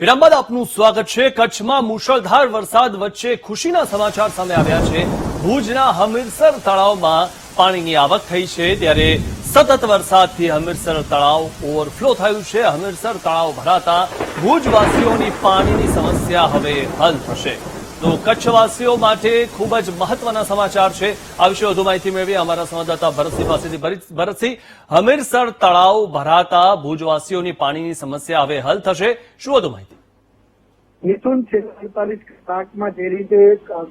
વિરામ બાદ આપનું સ્વાગત છે. કચ્છમાં મુશળધાર વરસાદ વચ્ચે ખુશીના સમાચાર સામે આવ્યા છે. ભુજના હમીરસર તળાવમાં પાણીની આવક થઈ છે. ત્યારે સતત વરસાદથી હમીરસર તળાવ ઓવરફ્લો થયું છે. હમીરસર તળાવ ભરાતા ભુજવાસીઓની પાણીની સમસ્યા હવે હલ થશે. તો કચ્છવાસીઓ માટે ખૂબ જ મહત્વના સમાચાર છે. આ વિશે વધુ માહિતી મેળવી અમારા સંવાદદાતા ભરતસિંહ પાસેથી. ભરતસિંહ, હમીરસર તળાવ ભરાતા ભુજવાસીઓની પાણીની સમસ્યા હવે હલ થશે. શું વધુ માહિતી? મિથુન છેલ્લા કલાકમાં જે રીતે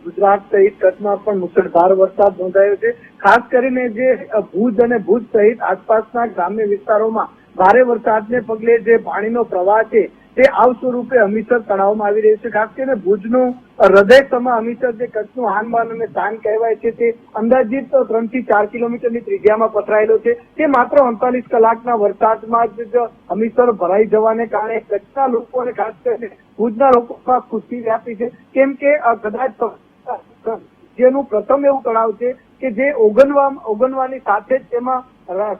ગુજરાત સહિત કચ્છમાં પણ મુશળધાર વરસાદ નોંધાયો છે. ખાસ કરીને જે ભુજ અને ભુજ સહિત આસપાસના ગ્રામ્ય વિસ્તારોમાં ભારે વરસાદને પગલે જે પાણીનો પ્રવાહ છે, તે આવ સ્વરૂપે હમીરસર તળાવમાં આવી રહ્યું છે. ખાસ કરીને ભુજનું હૃદય સમા હમીરસર જે કચ્છનું હાનબાન અને તાન કહેવાય છે તે અંદાજિત ત્રણથી ચાર કિલોમીટરની ત્રિજ્યામાં પથરાયેલો છે. તે માત્ર અડતાલીસ કલાકના વરસાદમાં જ હમીરસર ભરાઈ જવાને કારણે કચ્છના લોકો અને ખાસ કરીને ભુજના લોકોમાં ખુશી વ્યાપી છે. કેમ કે કદાચ જેનું પ્રથમ એવું તળાવ છે કે જે ઓગનવા, ઓગનવાની સાથે જ તેમાં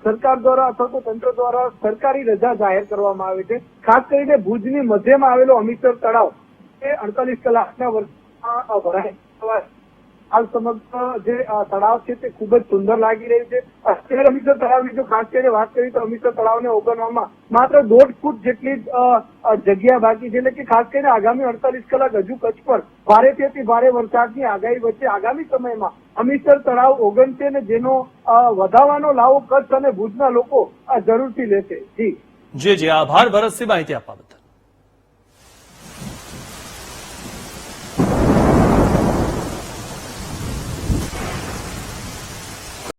સરકાર દ્વારા અથવા તો તંત્ર દ્વારા સરકારી રજા જાહેર કરવામાં આવે છે. ખાસ કરીને ભુજની મધ્યમાં આવેલો હમીરસર તળાવ એ અડતાલીસ કલાકના અ, ભરાય. હાલ સમગ્ર જે તળાવ છે તે ખૂબ જ સુંદર લાગી રહ્યું છે. અત્યારે હમીરસર તળાવની જો ખાસ કરીને વાત કરી તો હમીરસર તળાવને ઓગણવામાં માત્ર દોઢ ફૂટ જેટલી જગ્યા બાકી છે. એટલે કે ખાસ કરીને આગામી અડતાલીસ કલાક હજુ કચ્છ પર ભારેથી ભારે વરસાદની આગાહી વચ્ચે આગામી સમયમાં અમિતસર તળાવ ઓગણશે ને જેનો અ, વધારવાનો લાવો કચ્છ અને ભુજના લોકો જરૂરથી લેશે. જી. જી જી. આભાર. ભરતસિંહ માહિતી આપવા